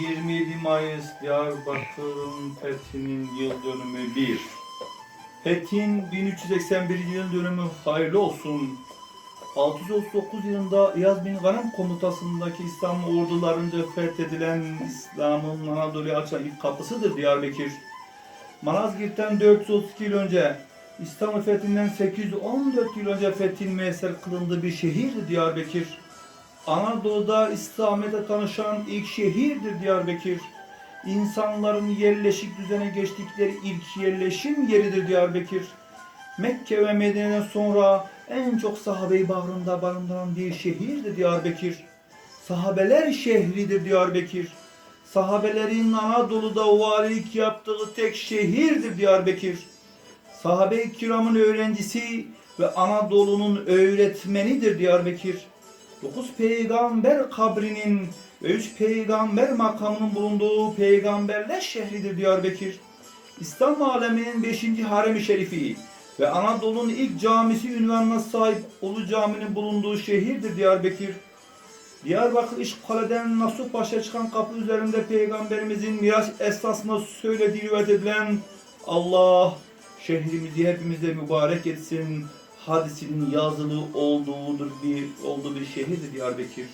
27 Mayıs Diyarbakır'ın fethinin yıl dönümü 1. Fethin 1381 yıl dönümü hayırlı olsun. 639 yılında İyaz bin Ghanem komutasındaki İslam ordularınca fethedilen İslam'ın Anadolu'ya açan ilk kapısıdır Diyarbakır. Malazgirt'ten 432 yıl önce İstanbul fethinden 814 yıl önce fethin müesser kılındığı bir şehirdi Diyarbakır. Anadolu'da İslamiyet'e tanışan ilk şehirdir Diyarbakır. İnsanların yerleşik düzene geçtikleri ilk yerleşim yeridir Diyarbakır. Mekke ve Medine'den sonra en çok sahabeyi bağrında barındıran bir şehirdir Diyarbakır. Sahabeler şehridir Diyarbakır. Sahabelerin Anadolu'da valilik yaptığı tek şehirdir Diyarbakır. Sahabe-i kiramın öğrencisi ve Anadolu'nun öğretmenidir Diyarbakır. Dokuz peygamber kabrinin ve üç peygamber makamının bulunduğu peygamberler şehridir Diyarbakır. İslam aleminin beşinci harem-i şerifi ve Anadolu'nun ilk camisi ünvanına sahip Ulu Cami'nin bulunduğu şehirdir Diyarbakır. Diyarbakır İşkale'den Nasuh Paşa çıkan kapı üzerinde Peygamberimizin Miraç esnasında söylediği rivayet edilen Allah şehrimizi hepimize mübarek etsin hadisinin yazılı olduğudur bir olduğu bir şehirdir Diyarbakır.